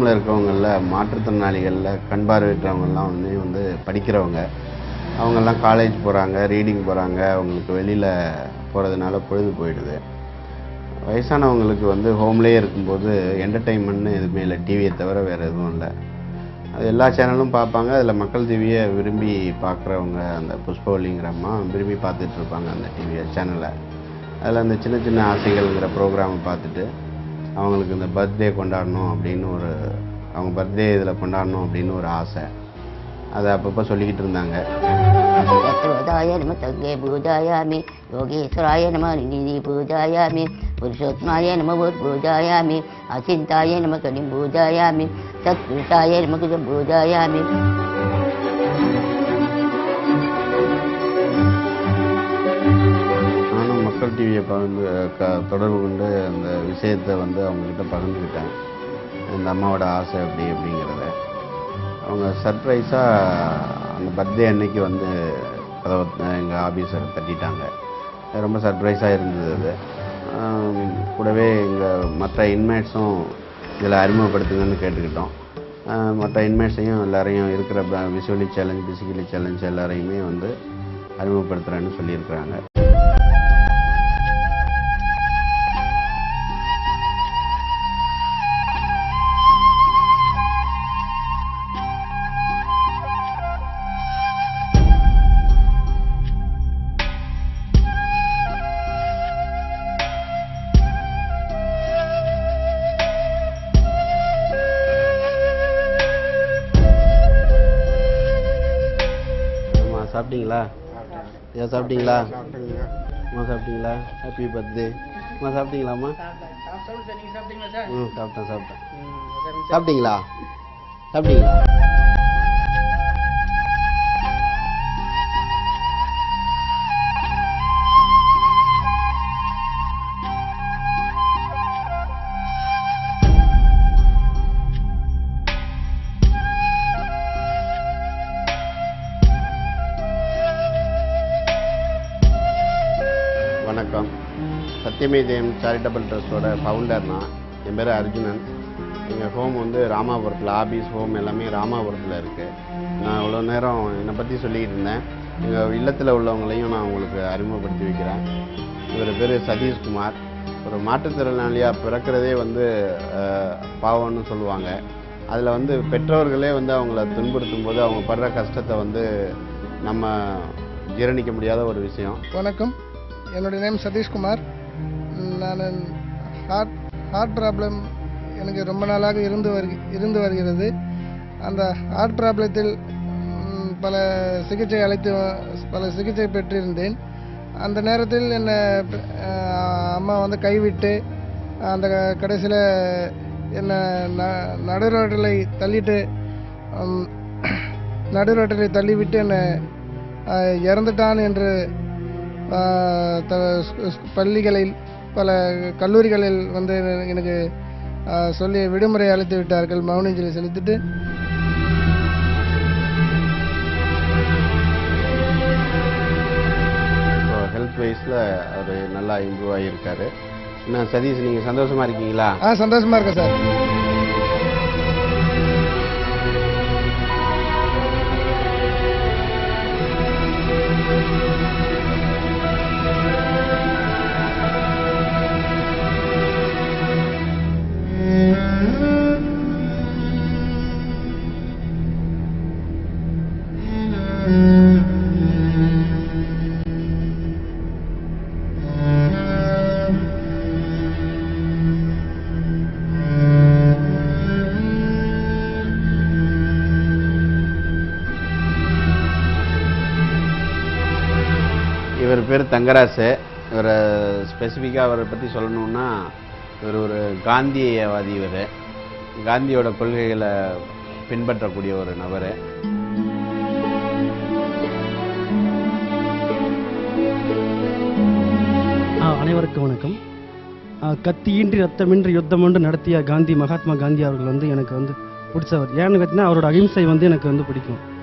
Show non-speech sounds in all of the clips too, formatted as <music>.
ஹோமில் இருக்கிறவங்களில் மாற்றுத்திறனாளிகளில் கண் பார்வையற்றவங்கெல்லாம் வந்து வந்து படிக்கிறவங்க. அவங்கெல்லாம் காலேஜ் போகிறாங்க ரீடிங் போகிறாங்க அவங்களுக்கு வெளியில் போகிறதுனால பொழுது போயிடுது. வயசானவங்களுக்கு வந்து ஹோம்லேயே இருக்கும்போது என்டர்டெயின்மெண்ட்னு எதுவுமே இல்லை டிவியை தவிர வேறு எதுவும் இல்லை. அது எல்லா சேனலும் பார்ப்பாங்க. அதில் மக்கள் டிவியை விரும்பி பார்க்குறவங்க அந்த புஷ்பவல்லிங்கிறம்மா விரும்பி பார்த்துட்ருப்பாங்க அந்த டிவியை சேனலை அதில் அந்த சின்ன சின்ன ஆசைகள்ங்கிற ப்ரோக்ராமை பார்த்துட்டு அவங்களுக்கு இந்த பர்த்டே கொண்டாடணும் அப்படின்னு ஒரு அவங்க பர்த்டே இதில் கொண்டாடணும் அப்படின்னு ஒரு ஆசை. அதை அப்பப்போ சொல்லிக்கிட்டு இருந்தாங்க. பூஜாய நம பூஜாயாமி யோகேஸ்வராய நம பூஜாயாமி புருஷோத்மாய நம ஒரு பூஜாயாமி அசிந்தாய நம கடிம் பூஜாயாமி சத்புருஷாய நமக்கு பூஜாயாமி. டிவியை பகிர்ந்து க தொடர்பு கொண்டு அந்த விஷயத்தை வந்து அவங்கக்கிட்ட பகிர்ந்துக்கிட்டேன். இந்த அம்மாவோட ஆசை அப்படி அப்படிங்கிறத. அவங்க சர்ப்ரைஸாக அந்த பர்த்டே அன்னைக்கு வந்து கதவை எங்கள் ஆஃபீஸரை தட்டிட்டாங்க. ரொம்ப சர்ப்ரைஸாக இருந்தது அது. கூடவே எங்கள் மற்ற இன்மேட்ஸும் இதில் அறிமுகப்படுத்துங்கன்னு கேட்டுக்கிட்டோம். மற்ற இன்மேட்ஸையும் எல்லாரையும் இருக்கிற விஷுவலி சேலஞ்ச் பிசிக்கலி சேலஞ்ச் எல்லாரையுமே வந்து அறிமுகப்படுத்துகிறேன்னு சொல்லியிருக்கிறாங்க. சாப்பிட்டீங்களா? ஐயா சாப்பிட்டீங்களா? அம்மா சாப்பிட்டீங்களா? ஹாப்பி பர்த்டே அம்மா சாப்பிட்டீங்களாம்மா? ம் சாப்பிட்டேன் சாப்பிட்டேன். சாப்பிட்டீங்களா? சாப்பிட்டீங்களா? சத்தியமேதயம் சேரிட்டபிள் ட்ரஸ்ட்டோட ஃபவுண்டர் நான். என் பேர் அர்ஜுனன். எங்கள் ஹோம் வந்து ராமாபுரத்தில் ஆபீஸ் ஹோம் எல்லாமே ராமாபுரத்தில் இருக்குது நான் இவ்வளோ நேரம் என்னை பற்றி சொல்லிக்கிட்டு இருந்தேன். எங்கள் இல்லத்தில் உள்ளவங்களையும் நான் உங்களுக்கு அறிமுகப்படுத்தி வைக்கிறேன். இவர் பேர் சதீஷ்குமார். ஒரு மாற்றுத்திறனாளியாக பிறக்கிறதே வந்து பாவம்னு சொல்லுவாங்க. அதில் வந்து பெற்றோர்களே வந்து அவங்கள துன்புறுத்தும் போது அவங்க படுற கஷ்டத்தை வந்து நம்ம ஜீரணிக்க முடியாத ஒரு விஷயம். வணக்கம். என்னுடைய நேம் சதீஷ்குமார். நான் ஹார்ட் ஹார்ட் ப்ராப்ளம் எனக்கு ரொம்ப நாளாக இருந்து வருகி இருந்து வருகிறது. அந்த ஹார்ட் ப்ராப்ளத்தில் பல சிகிச்சை அளித்து பல சிகிச்சை பெற்றிருந்தேன். அந்த நேரத்தில் என்னை அம்மா வந்து கைவிட்டு அந்த கடைசியில் என்னை ந நடுரோட்டலை தள்ளிட்டு ம், தள்ளிவிட்டு என்னை இறந்துட்டான் என்று த- பள்ளிகளில் பல கல்லூரிகளில் வந்து எனக்கு சொல்லி விடுமுறை அளித்து விட்டார்கள் மௌனஞ்சலி செலுத்திட்டு. ஹெல்த் வைஸில் அவர் நல்லா இம்ப்ரூவ் ஆகியிருக்காரு. என்ன சதீஷ் நீங்கள் சந்தோஷமாக இருக்கீங்களா? ஆ சந்தோஷமா இருக்கேன் சார். இவர் பேர் தங்கராசு. இவரை ஸ்பெசிஃபிக்காக அவரை பற்றி சொல்லணுன்னா இவர் ஒரு காந்தியவாதி இவர். காந்தியோட கொள்கைகளை பின்பற்றக்கூடிய ஒரு நபர். ஆ, அனைவருக்கும் வணக்கம். கத்தியின்றி ரத்தமின்றி யுத்தம் ஒன்று நடத்திய காந்தி மகாத்மா காந்தி அவர்கள் வந்து எனக்கு வந்து பிடிச்சவர். ஏன்னு பார்த்தீங்கன்னா அவரோட அகிம்சை வந்து எனக்கு வந்து பிடிக்கும்.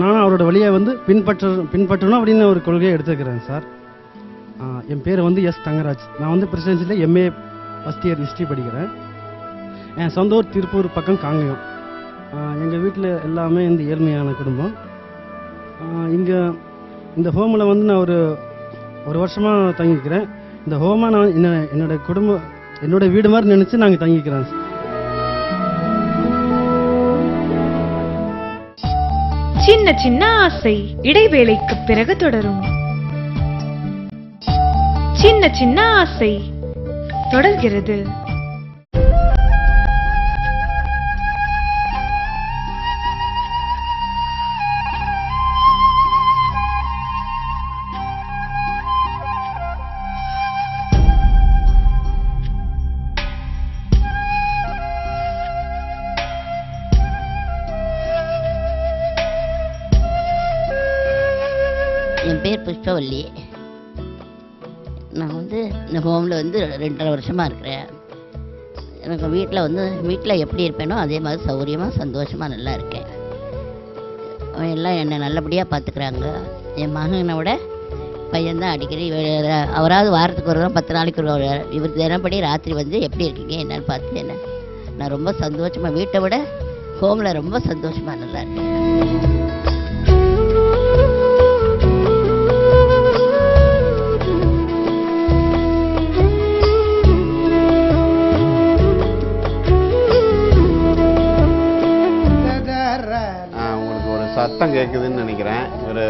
நான் அவரோட வழியை வந்து பின்பற்ற பின்பற்றணும் அப்படின்னு ஒரு கொள்கையை எடுத்துக்கிறேன் சார். என் பேர் வந்து எஸ் தங்கராஜ். நான் வந்து பிரசிடென்சியில் எம்ஏ ஃபஸ்ட் இயர் ஹிஸ்ட்ரி படிக்கிறேன். என் சொந்த ஊர் திருப்பூர் பக்கம் காங்கயம். எங்கள் வீட்டில் எல்லாமே இந்த ஏழ்மையான குடும்பம். இங்கே இந்த ஹோமில் வந்து நான் ஒரு ஒரு வருஷமாக தங்கிக்கிறேன். இந்த ஹோமை நான் என்ன என்னோட குடும்பம் என்னோட வீடு மாதிரி நினச்சி நாங்கள் தங்கிக்கிறோம் சின்ன சின்ன ஆசை இடைவேளைக்கு பிறகு தொடரும். சின்ன சின்ன ஆசை தொடர்கிறது. புஷ்பவல்லி நான் வந்து இந்த ஹோமில் வந்து ரெண்டரை வருஷமாக இருக்கிறேன். எனக்கு வீட்டில் வந்து வீட்டில் எப்படி இருப்பேனோ அதே மாதிரி சௌகரியமாக சந்தோஷமாக நல்லா இருக்கேன். அவன் எல்லாம் என்னை நல்லபடியாக பார்த்துக்கிறாங்க என் மகனை விட பையன்தான் அடிக்கடி அவராவது வாரத்துக்கு ஒரு பத்து நாளைக்கு ஒரு இவர் தினப்படி ராத்திரி வந்து எப்படி இருக்கீங்க என்னன்னு பார்த்து என்ன. நான் ரொம்ப சந்தோஷமாக வீட்டை விட ஹோமில் ரொம்ப சந்தோஷமாக நல்லா இருக்கேன். சத்தம் கேட்குதுன்னு நினைக்கிறேன். இவர்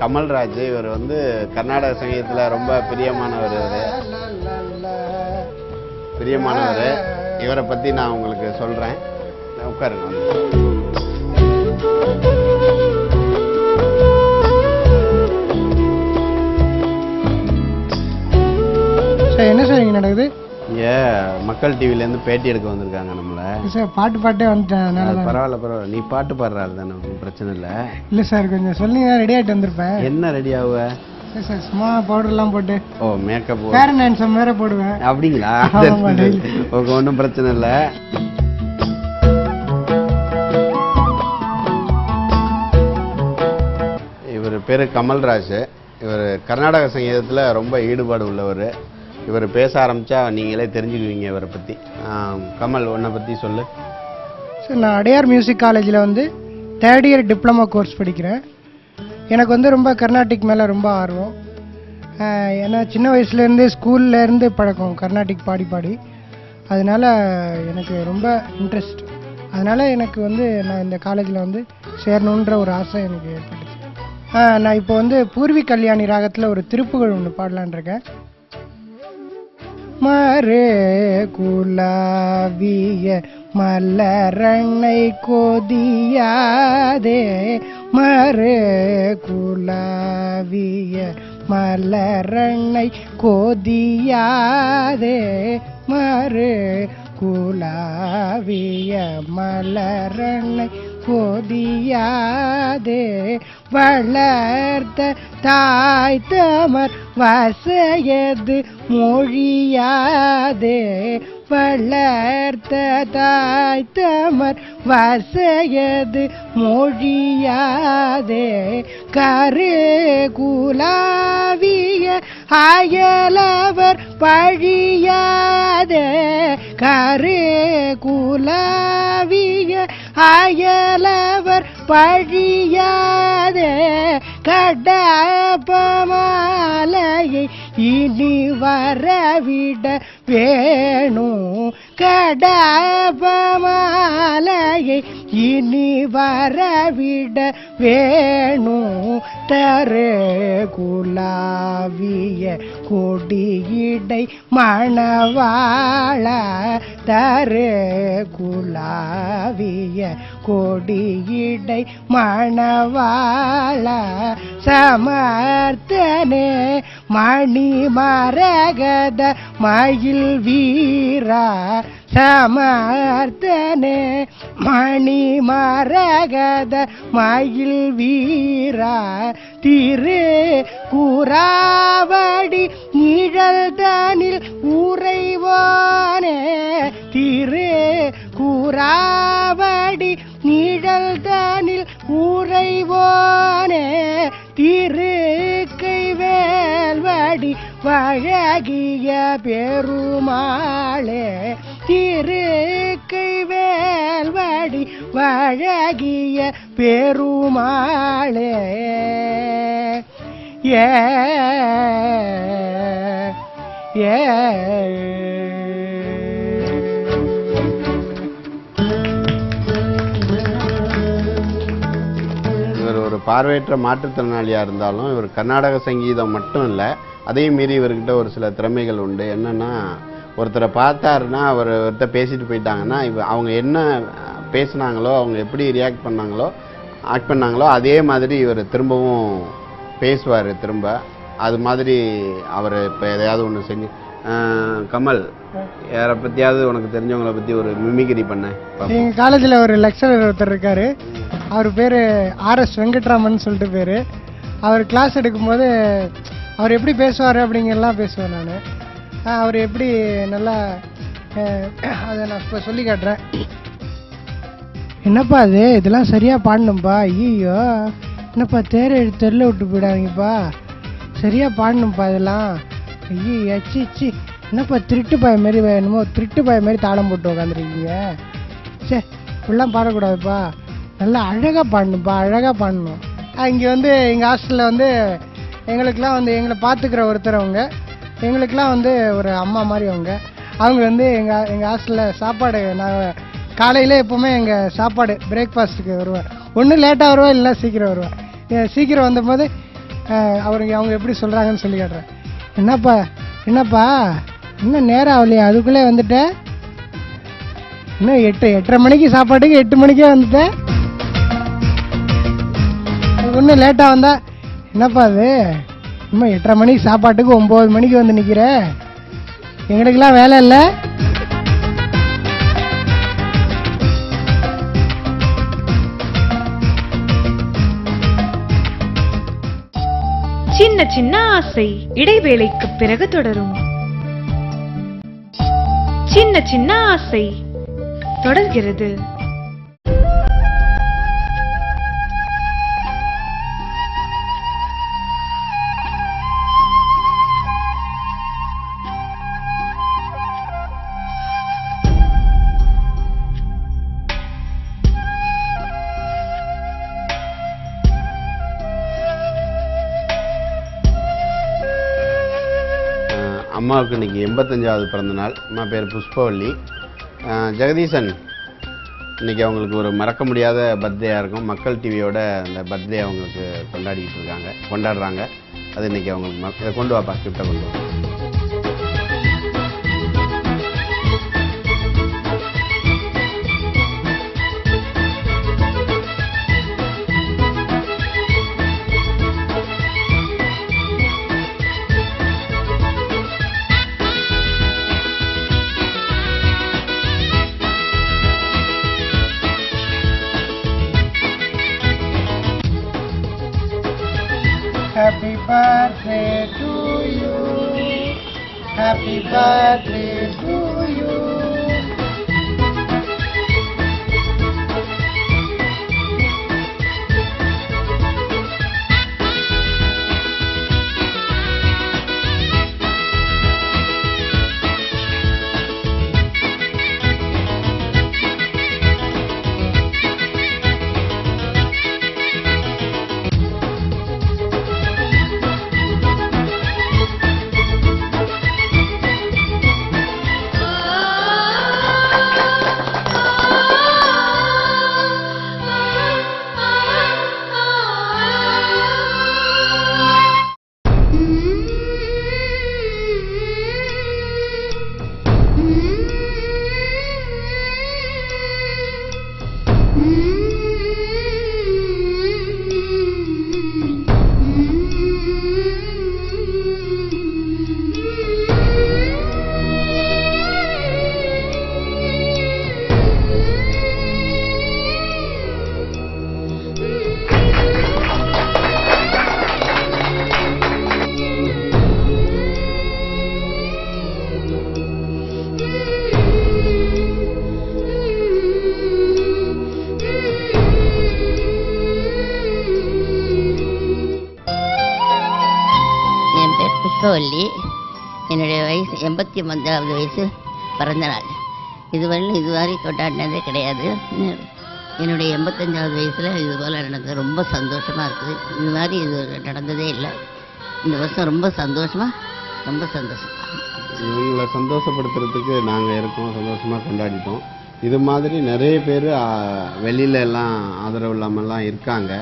கமல்ராஜ் இவர் வந்து கர்நாடக சங்கீதத்தில் ரொம்ப பிரியமானவர் இவர். பிரியமானவர். இவரை பற்றி நான் உங்களுக்கு சொல்கிறேன் உட்காருங்க. சார் என்ன சார் இங்கே நடக்குது? இங்கே மக்கள் டிவிலேருந்து பேட்டி எடுக்க வந்திருக்காங்க நம்மளை. சார் பாட்டு பாட்டே வந்துட்டேன் பரவாயில்ல பரவாயில்ல. நீ பாட்டு பாடுற ஆள் தானே ஒன்றும் பிரச்சனை இல்லை. இல்லை சார் கொஞ்சம் சொன்னீங்கன்னா ரெடி ஆகிட்டு வந்திருப்பேன். என்ன ரெடி ஆகுவ? சரி சார் சும்மா பவுடர்லாம் போட்டு. ஓ மேக்கப் பேரன் டான்ஸம் வேற போடுவேன். அப்படிங்களா. <laughs> ஓகே ஒன்றும் பிரச்சனை இல்லை. இவர் பேர் கமல்ராஜ். இவர் கர்நாடக சங்கீதத்தில் ரொம்ப ஈடுபாடு உள்ளவர். இவர் பேச ஆரம்பித்தா நீங்களே தெரிஞ்சுக்குவீங்க இவரை பற்றி கமல் உன்னை பற்றி சொல்லு. சார் நான் அடையார் மியூசிக் காலேஜில் வந்து தேர்ட் இயர் டிப்ளமா கோர்ஸ் படிக்கிறேன். எனக்கு வந்து ரொம்ப கர்நாடிக் மேலே ரொம்ப ஆர்வம். ஏன்னா சின்ன வயசுலேருந்து ஸ்கூல்லேருந்து பழக்கம் கர்நாடிக் பாடி பாடி. அதனால் எனக்கு ரொம்ப இன்ட்ரெஸ்ட் அதனால் எனக்கு வந்து நான் இந்த காலேஜில் வந்து சேரணுன்ற ஒரு ஆசை எனக்கு ஏற்பட்டுச்சு. நான் இப்போ வந்து பூர்வி கல்யாணி ராகத்தில் ஒரு திருப்புகழ் ஒன்று பாடலான் இருக்கேன். மரே குலாவிய மலரணை கொதியாதே. மரே குலாவிய மலரணை கொதியாதே. மரே குலாவிய மலரணை கொதியாதே வளர்த்த தாய் தமர் வசையது மொழியாதே வளர்த்த தாய் தமர் வசையது மொழியாதே கரு குலாவிய அயலவர் பழியாதே கரு குலாவிய அயலவர் பழியாதே கடப்பமாலையை இனி வரவிட வேணும் கடப்பமாலையை இனி வரவிட வேணும் தரு குலாவிய கொடியிடை மணவாழ தரே குலாவிய கொடியிடை மணவாழ சமர்த்தனே மணி மரகத மயில் வீரா சமார்த்தனே மணி மரகத மயில் வீரா திரு குறாவடி நிழல் தனில் உறைவானே திரு குறாவடி நிழல் தனில் உறைவானே திருக்கை வேல்வடி வழகிய பெருமாளே திரு கைவேல்வாடி வழகிய பெருமாளே. ஏ ஏ. ஒரு பார்வையற்ற மாற்றுத்திறனாளியாக இருந்தாலும் இவர் கர்நாடக சங்கீதம் மட்டும் இல்லை அதையும் மீறி இவர்கிட்ட ஒரு சில திறமைகள் உண்டு. என்னென்னா ஒருத்தரை பார்த்தாருன்னா அவர் ஒருத்தர் பேசிட்டு போயிட்டாங்கன்னா இவ அவங்க என்ன பேசுனாங்களோ அவங்க எப்படி ரியாக்ட் பண்ணாங்களோ ஆக்ட் பண்ணாங்களோ அதே மாதிரி இவர் திரும்பவும் பேசுவார் திரும்ப. அது மாதிரி அவர் இப்போ எதையாவது ஒன்று செஞ்சு கமல் யாரை பற்றியாவது உனக்கு தெரிஞ்சவங்களை பற்றி ஒரு மிமிகிரி பண்ண. எங்கள் காலேஜில் ஒரு லெக்சரர் ஒருத்தர் இருக்கார். அவர் பேர் ஆர்எஸ் வெங்கட்ராமன் சொல்லிட்டு பேர். அவர் கிளாஸ் எடுக்கும்போது அவர் எப்படி பேசுவார் அப்படிங்கிறலாம் பேசுவேன் நான். அவர் எப்படி நல்லா அதை நான் இப்போ சொல்லி காட்டுறேன். என்னப்பா அது? இதெல்லாம் சரியாக பாடணும்ப்பா ஐயோ என்னப்பா தேர் எடுத்து தெருல விட்டு போயிடாதீங்கப்பா. சரியாக பாடணும்ப்பா இதெல்லாம். ஐயோ அச்சி சி. என்னப்பா திருட்டு பாய மாரி என்னமோ திருட்டு பாய மாதிரி தாளம் போட்டு உட்காந்துருக்கீங்க சே இப்படிலாம் பாடக்கூடாதுப்பா. நல்லா அழகாக பாடணும்ப்பா அழகாக பாடணும். இங்கே வந்து எங்கள் ஹாஸ்டலில் வந்து எங்களுக்கெல்லாம் வந்து எங்களை பார்த்துக்கிற ஒருத்தர் அவங்க. எங்களுக்கெலாம் வந்து ஒரு அம்மா மாதிரி அவங்க. அவங்க வந்து எங்கள் எங்கள் ஹாஸ்டலில் சாப்பாடு நாங்கள் காலையில் எப்போவுமே எங்கள் சாப்பாடு பிரேக்ஃபாஸ்ட்டுக்கு வருவார். ஒன்று லேட்டாக வருவா இல்லை சீக்கிரம் வருவார். சீக்கிரம் வந்தபோது அவருக்கு அவங்க எப்படி சொல்கிறாங்கன்னு சொல்லி கேட்டுறேன் என்னப்பா என்னப்பா இன்னும் நேரம் ஆகலையா அதுக்குள்ளே வந்துட்டேன் இன்னும் எட்டு எட்டரை மணிக்கு சாப்பாட்டுக்கு எட்டு மணிக்கே வந்துட்டேன் ஒன்றும் லேட்டாக வந்தால் என்னப்பா அது? அம்மா எட்டரை மணிக்கு சாப்பாட்டுக்கு ஒம்பது மணிக்கு வந்து நிற்கிற எங்களுக்கெல்லாம் வேலை இல்லை. சின்ன சின்ன ஆசை இடைவேளைக்கு பிறகு தொடரும். சின்ன சின்ன ஆசை தொடர்கிறது. அம்மாவுக்கு இன்னைக்கு எண்பத்தஞ்சாவது பிறந்தநாள். அம்மா பேர் புஷ்பவல்லி. ஜெகதீசன் இன்னைக்கு அவங்களுக்கு ஒரு மறக்க முடியாத பர்த்டேயாக இருக்கும். மக்கள் டிவியோட அந்த பர்த்டே அவங்களுக்கு கொண்டாடிக்கிட்டு இருக்காங்க கொண்டாடுறாங்க. அது இன்னைக்கு அவங்களுக்கு இதை கொண்டு வாப்பா கிஃப்ட்டை கொண்டு வா. புஷ்பவல்லி என்னுடைய வயசு எண்பத்தி ஒன்பதாவது வயசு பிறந்த நாள். இதுவரையிலும் இதுவரை கொண்டாடினதே கிடையாது. என்னுடைய எண்பத்தஞ்சாவது வயசில் இது போல் நடந்தது. ரொம்ப சந்தோஷமாக இருக்குது. இது மாதிரி இது நடந்ததே இல்லை. இந்த வருஷம் ரொம்ப சந்தோஷமாக ரொம்ப சந்தோஷம். இவங்களை சந்தோஷப்படுத்துறதுக்கு நாங்கள் இருக்கோம் சந்தோஷமாக கொண்டாடிட்டோம். இது மாதிரி நிறைய பேர் வெளியில எல்லாம் ஆதரவு இல்லாமல்லாம் இருக்காங்க.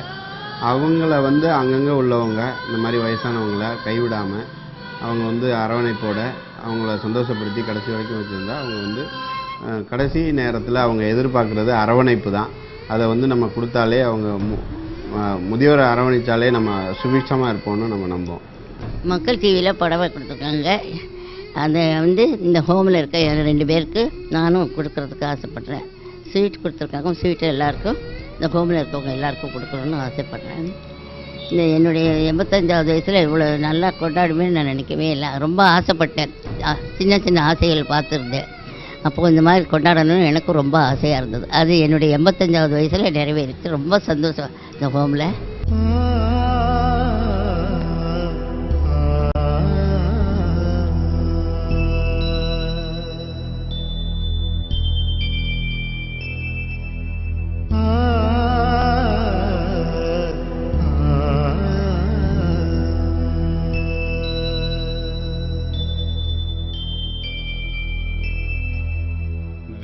அவங்கள வந்து அங்கங்கே உள்ளவங்க இந்த மாதிரி வயசானவங்கள கைவிடாமல் அவங்க வந்து அரவணைப்போட அவங்கள சந்தோஷப்படுத்தி கடைசி வரைக்கும் வச்சுருந்தா அவங்க வந்து கடைசி நேரத்தில் அவங்க எதிர்பார்க்குறது அரவணைப்பு தான். அதை வந்து நம்ம கொடுத்தாலே அவங்க மு- முதியோரை அரவணைச்சாலே நம்ம சுபிட்சமாக இருப்போம்னு நம்ம நம்புவோம். மக்கள் டிவியில் புடவை கொடுத்துருக்காங்க. அதை வந்து இந்த ஹோமில் இருக்க ரெண்டு பேருக்கு நானும் கொடுக்கறதுக்கு ஆசைப்பட்றேன். ஸ்வீட் கொடுத்துருக்காங்க. ஸ்வீட் எல்லாருக்கும் இந்த ஹோமில் இருக்கவங்க எல்லாருக்கும் கொடுக்கணும்னு ஆசைப்பட்றேன். இந்த என்னுடைய எண்பத்தஞ்சாவது வயசில் இவ்வளோ நல்லா கொண்டாடுவேன்னு நான் நினைக்கவே இல்லை. ரொம்ப ஆசைப்பட்டேன். சின்ன சின்ன ஆசைகள் பார்த்துருந்தேன். அப்போது இந்த மாதிரி கொண்டாடணும்னு எனக்கும் ரொம்ப ஆசையாக இருந்தது. அது என்னுடைய எண்பத்தஞ்சாவது வயசில் நிறைவேறிச்சு. ரொம்ப சந்தோஷம். இந்த ஹோமில்.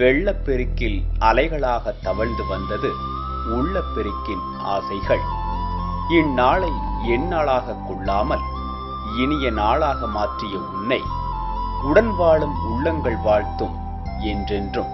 வெள்ளப்பெருக்கில் அலைகளாக தவழ்ந்து வந்தது உள்ளப்பெருக்கின் ஆசைகள். இந்நாளை எந்நாளாக கொள்ளாமல் இனிய நாளாக மாற்றிய உன்னை உடன் வாழும் உள்ளங்கள் வாழ்த்தும் என்றென்றும்.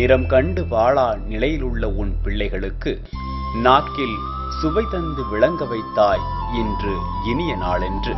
நிறம் கண்டு வாழா நிலையிலுள்ள உன் பிள்ளைகளுக்கு நாக்கில் சுவை தந்து விளங்க வைத்தாய் இன்று இனிய நாளென்று.